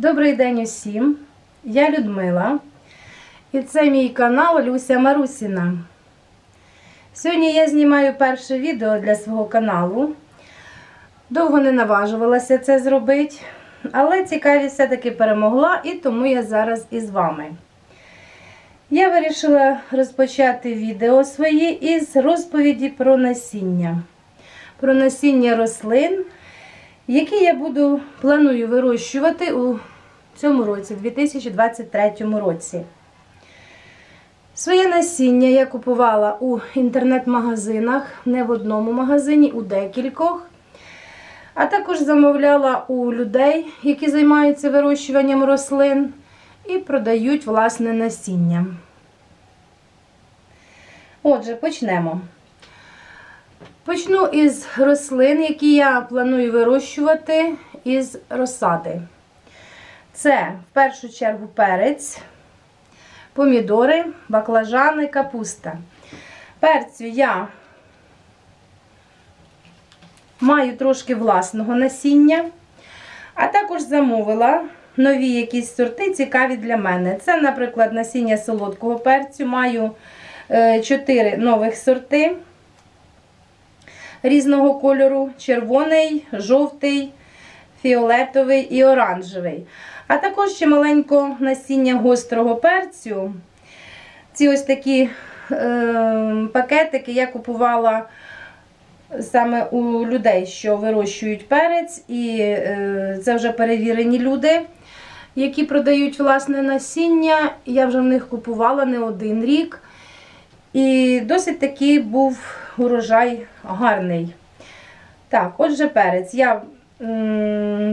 Добрий день усім! Я Людмила. І це мій канал Люся Марусіна. Сьогодні я знімаю перше відео для свого каналу. Довго не наважувалася це зробити, але цікавість все-таки перемогла, і тому я зараз із вами. Я вирішила розпочати відео своє із розповіді про насіння. Про насіння рослин, які я буду планую вирощувати у цьому році, 2023 році. Своє насіння я купувала у інтернет-магазинах, не в одному магазині, у декількох. А також замовляла у людей, які займаються вирощуванням рослин і продають власне насіння. Отже, почнемо. Почну із рослин, які я планую вирощувати із розсади. Це в першу чергу перець, помідори, баклажани, капуста. Перцю я маю трошки власного насіння, а також замовила нові якісь сорти, цікаві для мене. Це, наприклад, насіння солодкого перцю. Маю 4 нових сорти різного кольору: червоний, жовтий, фіолетовий і оранжевий. А також ще маленько насіння гострого перцю. Ці ось такі е, пакетики я купувала саме у людей, що вирощують перець, і е, це вже перевірені люди, які продають власне насіння. Я вже в них купувала не один рік. І досить такий був урожай гарний. Так, отже, перець. Я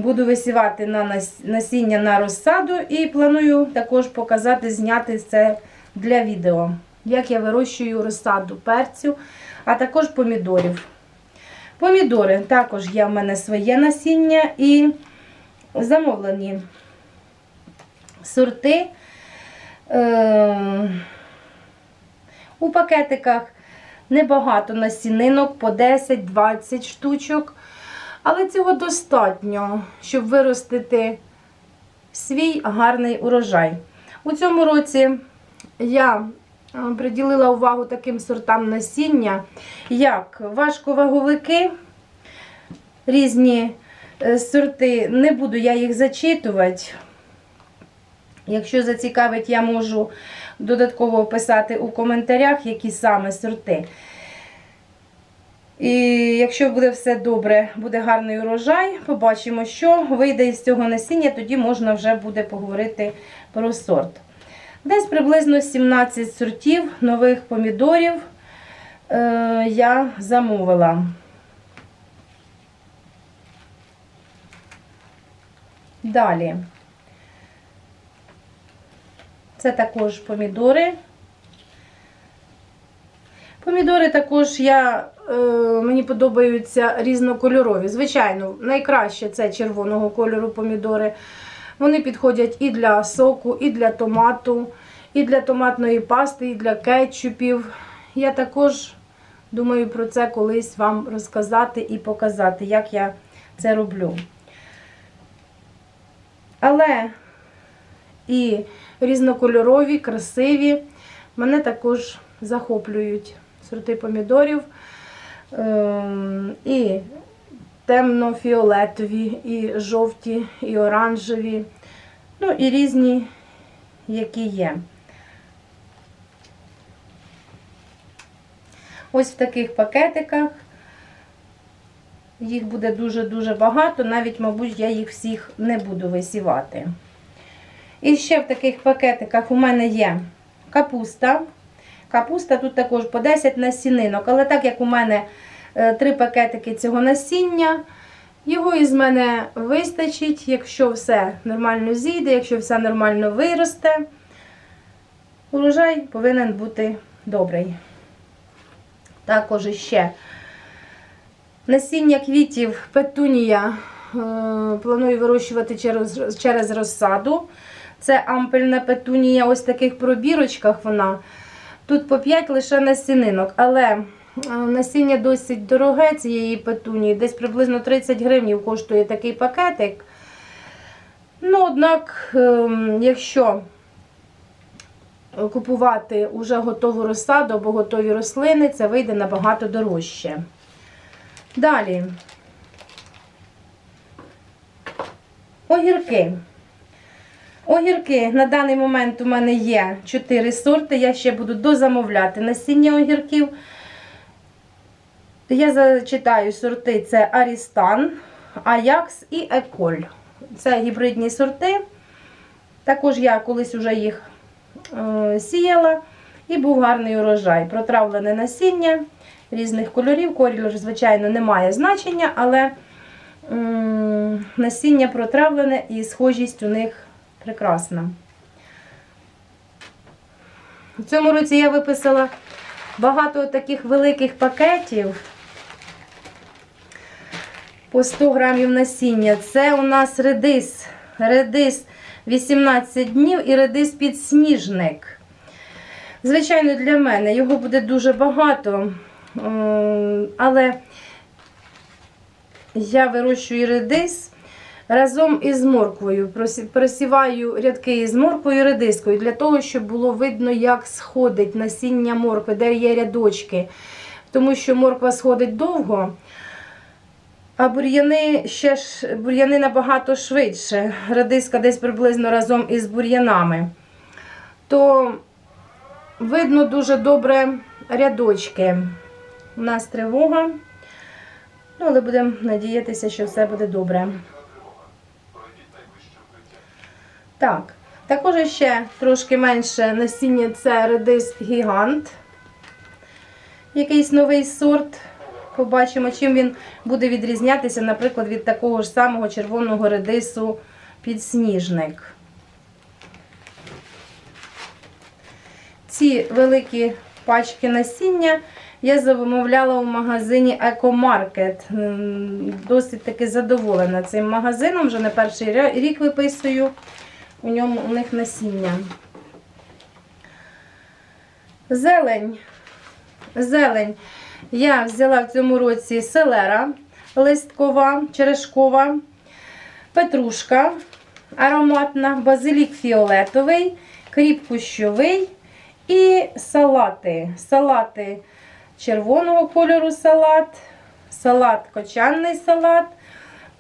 буду висівати на насіння на розсаду і планую також показати, зняти це для відео, як я вирощую розсаду перцю, а також помідорів. Помідори також є в мене своє насіння і замовлені сорти. Е- у пакетиках небагато насінинок, по 10-20 штучок. Але цього достатньо, щоб виростити свій гарний урожай. У цьому році я е, приділила увагу таким сортам насіння, як важковаговики, різні е, сорти. Не буду я їх зачитувати. Якщо зацікавить, я можу додатково описати у коментарях, які саме сорти. І якщо буде все добре, буде гарний урожай, побачимо, що вийде із цього насіння, тоді можна вже буде поговорити про сорт. Десь приблизно 17 сортів нових помідорів е, я замовила. Далі. Це також помідори. Помідори також я, е, мені подобаються різнокольорові. Звичайно, найкраще це червоного кольору помідори. Вони підходять і для соку, і для томату, і для томатної пасти, і для кетчупів. Я також думаю про це колись вам розказати і показати, як я це роблю. Але і різнокольорові, красиві. Мене також захоплюють сорти помідорів. Ем, І темно-фіолетові, і жовті, і оранжеві. Ну, і різні, які є. Ось в таких пакетиках. Їх буде дуже-дуже багато, навіть, мабуть, я їх всіх не буду висівати. І ще в таких пакетиках у мене є капуста. Капуста тут також по 10 насінинок. Але так як у мене е, три пакетики цього насіння, його із мене вистачить, якщо все нормально зійде, якщо все нормально виросте, урожай повинен бути добрий. Також ще насіння квітів петунія е, планую вирощувати через, через розсаду. Це ампельна петунія, ось в таких пробірочках вона. Тут по 5 лише насінинок, але е, насіння досить дороге цієї петунії, десь приблизно 30 гривень коштує такий пакетик. Ну, однак, ем, якщо купувати уже готову розсаду або готові рослини, це вийде набагато дорожче. Далі. Огірки. Огірки на даний момент у мене є 4 сорти. Я ще буду дозамовляти насіння огірків. Я зачитаю сорти: це Арістан, Аякс і Еколь. Це гібридні сорти. Також я колись вже їх е, сіяла і був гарний урожай. Протравлене насіння різних кольорів. Колір, звичайно, не має значення, але насіння протравлене і схожість у них прекрасна. У цьому році я виписала багато таких великих пакетів по 100 грамів насіння. Це у нас редис. Редис 18 днів і редис підсніжник. Звичайно, для мене його буде дуже багато, але я вирощую редис разом із морквою. Просіваю рядки із морквою і редискою для того, щоб було видно, як сходить насіння моркви, де є рядочки. Тому що морква сходить довго, а бур'яни ще ж бур'яни набагато швидше. Редиска десь приблизно разом із бур'янами. То видно дуже добре рядочки. У нас тривога. Ну, але будемо надіятися, що все буде добре. Так, також ще трошки менше насіння це редис гігант. Якийсь новий сорт. Побачимо, чим він буде відрізнятися, наприклад, від такого ж самого червоного редису підсніжник. Ці великі пачки насіння я замовляла у магазині Екомаркет. Досить таки задоволена цим магазином. Вже не перший рік виписую у ньому у них насіння. Зелень. Зелень. Я взяла в цьому році селера листкова, черешкова, петрушка ароматна, базилік фіолетовий, кріп кущовий і салати. Салати червоного кольору салат, салат кочанний салат,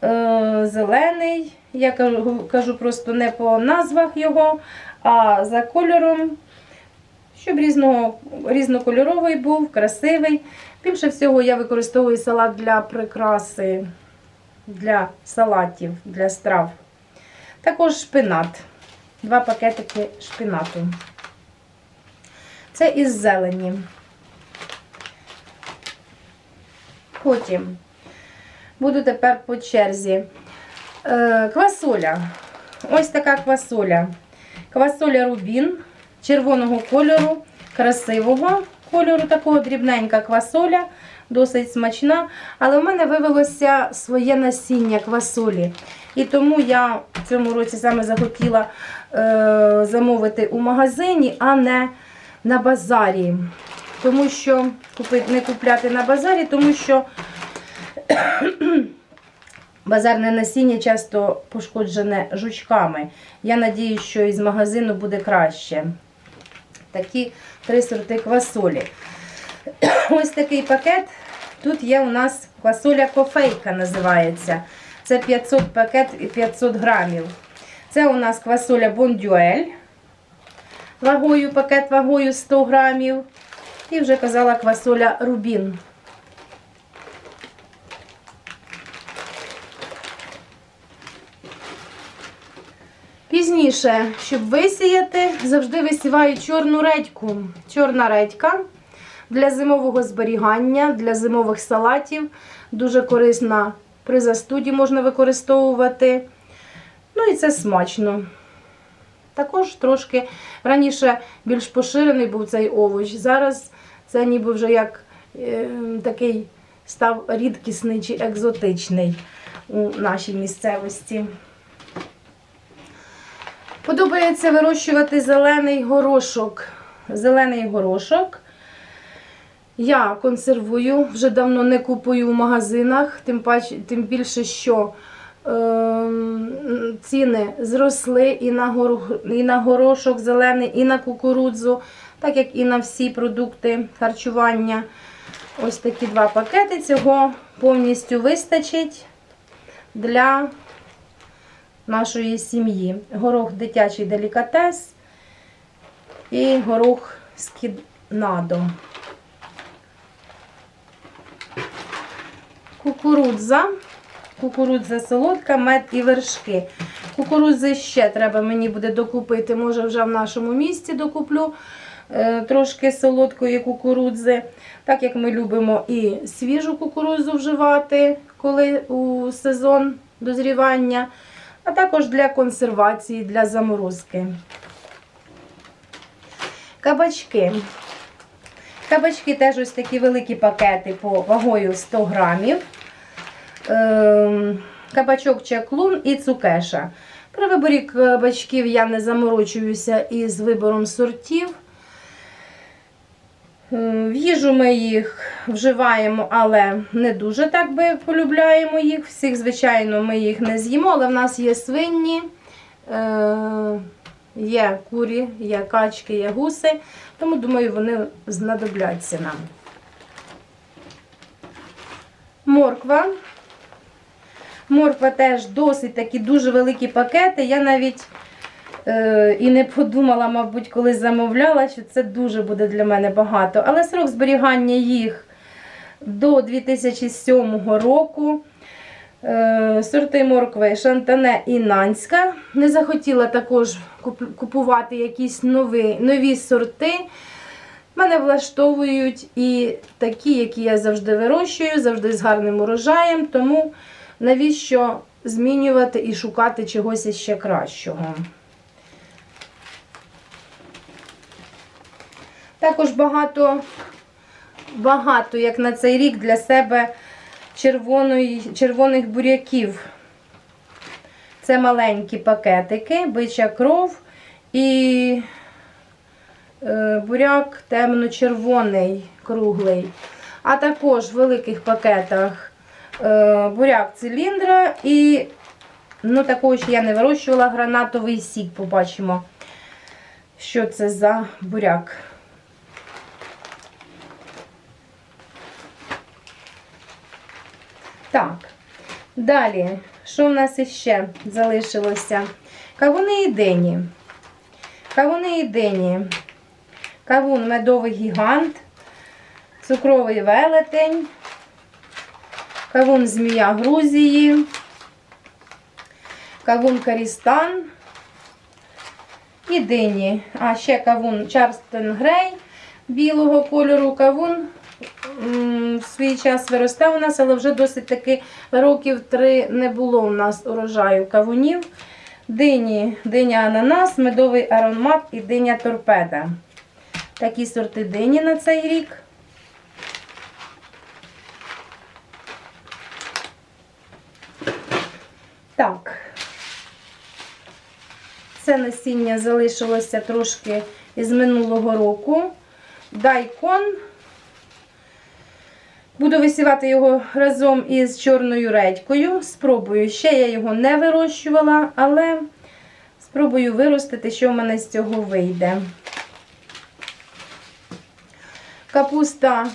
е, зелений. Я кажу, кажу просто не по назвах його, а за кольором, щоб різного, різнокольоровий був, красивий. Більше всього я використовую салат для прикраси, для салатів, для страв. Також шпинат. Два пакетики шпинату. Це із зелені. Потім буду тепер по черзі. Е, квасоля. Ось така квасоля. Квасоля рубін червоного кольору, красивого кольору, такого дрібненька квасоля, досить смачна. Але в мене вивелося своє насіння квасолі. І тому я в цьому році саме захотіла е, замовити у магазині, а не на базарі. Тому що не купляти на базарі, тому що базарне насіння часто пошкоджене жучками. Я надію, що із магазину буде краще. Такі три сорти квасолі. Ось такий пакет. Тут є у нас квасоля кофейка називається. Це 500 пакет і 500 грамів. Це у нас квасоля бондюель. Вагою, пакет вагою 100 грамів. І вже казала квасоля рубін. Пізніше, щоб висіяти, завжди висіваю чорну редьку. Чорна редька для зимового зберігання, для зимових салатів. Дуже корисна при застуді можна використовувати. Ну і це смачно. Також трошки раніше більш поширений був цей овоч. Зараз це ніби вже як е, такий став рідкісний чи екзотичний у нашій місцевості. Подобається вирощувати зелений горошок. Зелений горошок. Я консервую, вже давно не купую в магазинах, тим, пач, тим більше, що ем, ціни зросли і на, горох, і на горошок зелений, і на кукурудзу, так як і на всі продукти харчування. Ось такі два пакети. Цього повністю вистачить для нашої сім'ї. Горох дитячий делікатес і горох скіднадо. Кукурудза. Кукурудза солодка, мед і вершки. Кукурудзи ще треба мені буде докупити. Може, вже в нашому місті докуплю е, трошки солодкої кукурудзи. Так як ми любимо і свіжу кукурудзу вживати, коли у сезон дозрівання, а також для консервації, для заморозки. Кабачки. Кабачки теж ось такі великі пакети по вагою 100 грамів. Ем, Кабачок чаклун і цукеша. При виборі кабачків я не заморочуюся із вибором сортів. В їжу ми їх вживаємо, але не дуже так би полюбляємо їх. Всіх, звичайно, ми їх не з'їмо, але в нас є свині, е, є курі, є качки, є гуси, тому думаю, вони знадобляться нам. Морква. Морква теж досить такі дуже великі пакети. Я навіть і не подумала, мабуть, коли замовляла, що це дуже буде для мене багато. Але срок зберігання їх до 2007 року. Е, сорти моркви Шантане і Нанська. Не захотіла також купувати якісь нові, нові сорти. Мене влаштовують і такі, які я завжди вирощую, завжди з гарним урожаєм. Тому навіщо змінювати і шукати чогось іще кращого. Також багато, багато, як на цей рік, для себе червоної, червоних буряків. Це маленькі пакетики, бича кров і е, буряк темно-червоний, круглий. А також в великих пакетах е, буряк циліндра і, ну, такого ще я не вирощувала, гранатовий сік. Побачимо, що це за буряк. Так, далі, що в нас іще залишилося? Кавуни і дині. Кавуни і дині. Кавун медовий гігант, цукровий велетень, кавун змія Грузії, кавун Карістан і дині. А ще кавун Чарстен Грей білого кольору. Кавун в свій час виросте у нас, але вже досить таки років три не було у нас урожаю кавунів. Дині, диня ананас, медовий аромат і диня торпеда. Такі сорти дині на цей рік. Так. Це насіння залишилося трошки із минулого року. Дайкон. Буду висівати його разом із чорною редькою. Спробую. Ще я його не вирощувала, але спробую виростити, що в мене з цього вийде. Капуста,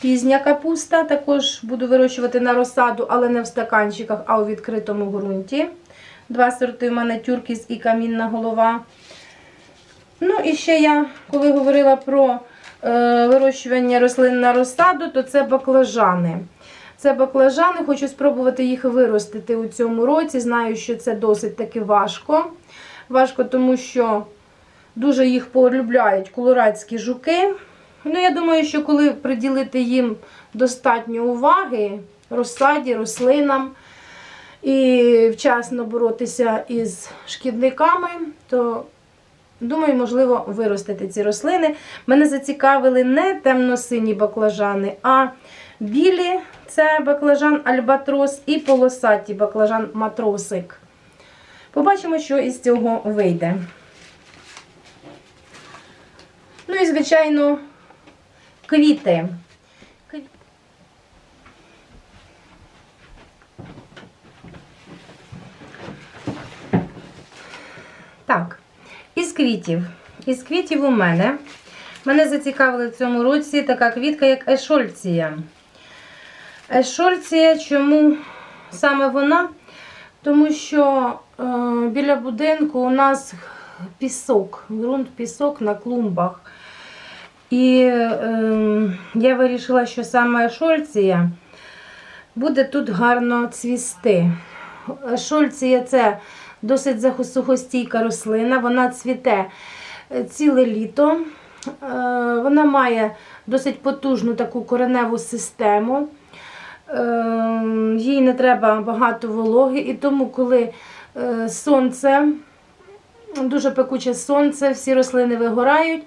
пізня капуста. Також буду вирощувати на розсаду, але не в стаканчиках, а у відкритому ґрунті. Два сорти в мене тюркіс і камінна голова. Ну, і ще я, коли говорила про вирощування рослин на розсаду, то це баклажани. Це баклажани, хочу спробувати їх виростити у цьому році. Знаю, що це досить таки важко. Важко, тому що дуже їх полюбляють колорадські жуки. Ну, я думаю, що коли приділити їм достатньо уваги, розсаді, рослинам і вчасно боротися із шкідниками, то Думаю, можливо, виростити ці рослини. Мене зацікавили не темно-сині баклажани, а білі це баклажан Альбатрос і полосаті баклажан матросик. Побачимо, що із цього вийде. Ну і, звичайно, квіти. Так квітів. Із квітів у мене. Мене зацікавила в цьому році така квітка, як ешольція. Ешольція, чому саме вона? Тому що е, біля будинку у нас пісок, ґрунт пісок на клумбах. І е, я вирішила, що саме ешольція буде тут гарно цвісти. Шольція це досить сухостійка рослина, вона цвіте е, ціле літо. Е, Вона має досить потужну таку кореневу систему. Е, Їй не треба багато вологи, і тому, коли сонце, дуже пекуче сонце, всі рослини вигорають.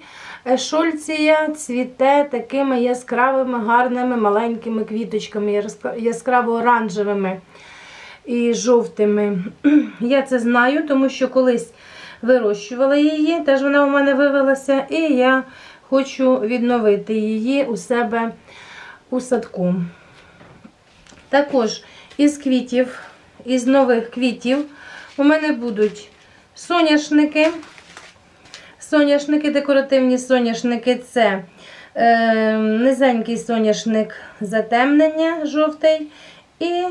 Шольція цвіте такими яскравими, гарними маленькими квіточками, яскраво оранжевими і жовтими. Я це знаю, тому що колись вирощувала її, теж вона у мене вивелася, і я хочу відновити її у себе у садку. Також із квітів, із нових квітів у мене будуть соняшники. Соняшники, декоративні соняшники це е, низенький соняшник затемнення жовтий і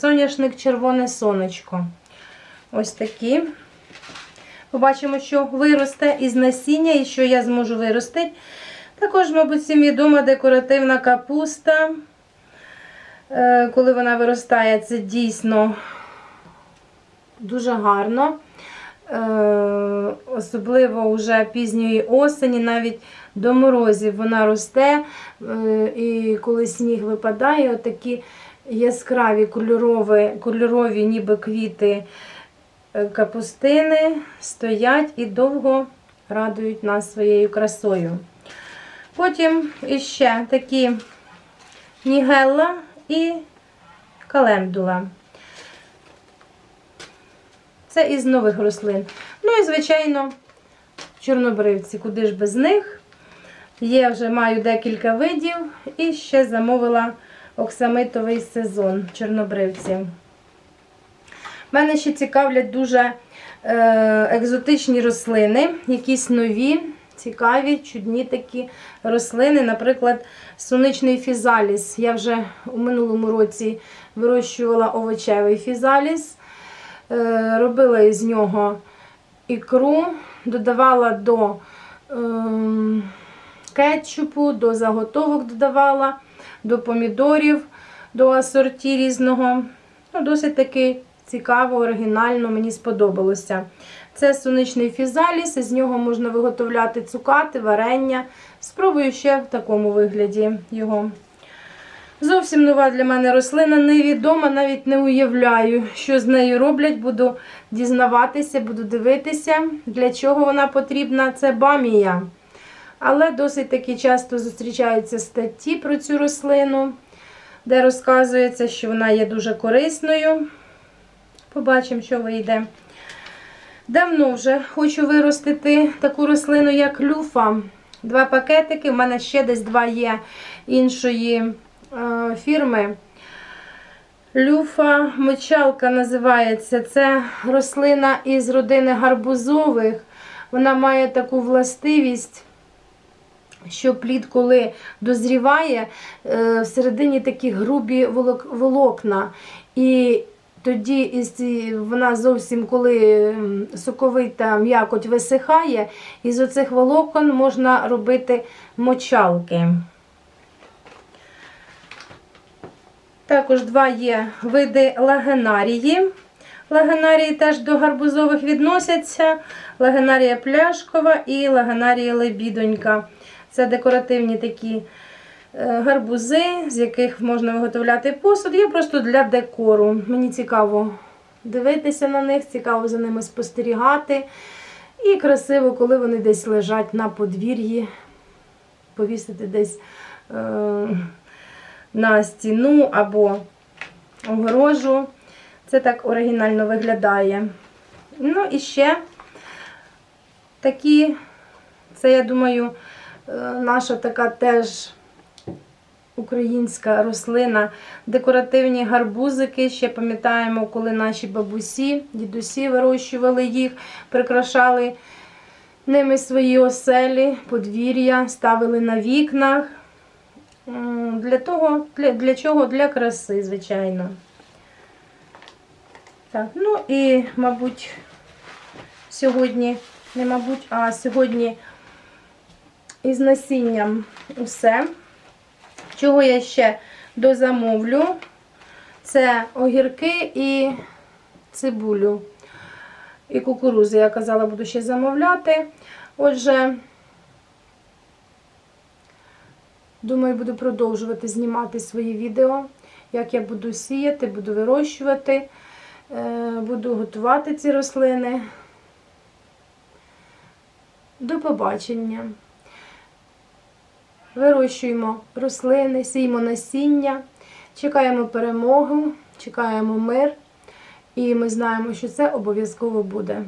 соняшник червоне сонечко. Ось такі. Побачимо, що виросте із насіння і що я зможу виростити. Також, мабуть, всім відома декоративна капуста. Е, Коли вона виростає, це дійсно дуже гарно. Е, Особливо вже пізньої осені, навіть до морозів вона росте. Е, І коли сніг випадає, отакі яскраві кольорові, кольорові ніби квіти е, капустини стоять і довго радують нас своєю красою. Потім іще такі нігелла і календула. Це із нових рослин. Ну і, звичайно, чорнобривці, куди ж без них. Є вже маю декілька видів і ще замовила оксамитовий сезон чорнобривці. Мене ще цікавлять дуже е, екзотичні рослини, якісь нові, цікаві, чудні такі рослини. Наприклад, сонячний фізаліс. Я вже у минулому році вирощувала овочевий фізаліс. Е, робила із нього ікру, додавала до ем, кетчупу, до заготовок додавала, до помідорів, до асорті різного. Ну, досить таки цікаво, оригінально, мені сподобалося. Це сонячний фізаліс, із нього можна виготовляти цукати, варення. Спробую ще в такому вигляді його. Зовсім нова для мене рослина, невідома, навіть не уявляю, що з нею роблять. Буду дізнаватися, буду дивитися, для чого вона потрібна. Це бамія. Але досить таки часто зустрічаються статті про цю рослину, де розказується, що вона є дуже корисною. Побачимо, що вийде. Давно вже хочу виростити таку рослину, як люфа. Два пакетики. У мене ще десь два є іншої е, фірми. Люфа мочалка називається. Це рослина із родини гарбузових. Вона має таку властивість, що плід, коли дозріває, е, всередині такі грубі волокна. І тоді вона зовсім, коли соковита м'якоть висихає, із оцих волокон можна робити мочалки. Також два є види лагенарії. Лагенарії теж до гарбузових відносяться. Лагенарія пляшкова і лагенарія лебідонька. Це декоративні такі е, гарбузи, з яких можна виготовляти посуд. Я просто для декору. Мені цікаво дивитися на них, цікаво за ними спостерігати. І красиво, коли вони десь лежать на подвір'ї, повісити десь е, на стіну або огорожу. Це так оригінально виглядає. Ну і ще такі, це, я думаю, наша така теж українська рослина, декоративні гарбузики. Ще пам'ятаємо, коли наші бабусі, дідусі вирощували їх, прикрашали ними свої оселі, подвір'я, ставили на вікнах. Для того, для, для чого? Для краси, звичайно. Так, ну і, мабуть, сьогодні, не мабуть, а сьогодні із насінням усе. Чого я ще дозамовлю? Це огірки і цибулю. І кукурузи, я казала, буду ще замовляти. Отже, думаю, буду продовжувати знімати свої відео, як я буду сіяти, буду вирощувати, е, буду готувати ці рослини. До побачення. Вирощуємо рослини, сіємо насіння, чекаємо перемогу, чекаємо мир. І ми знаємо, що це обов'язково буде.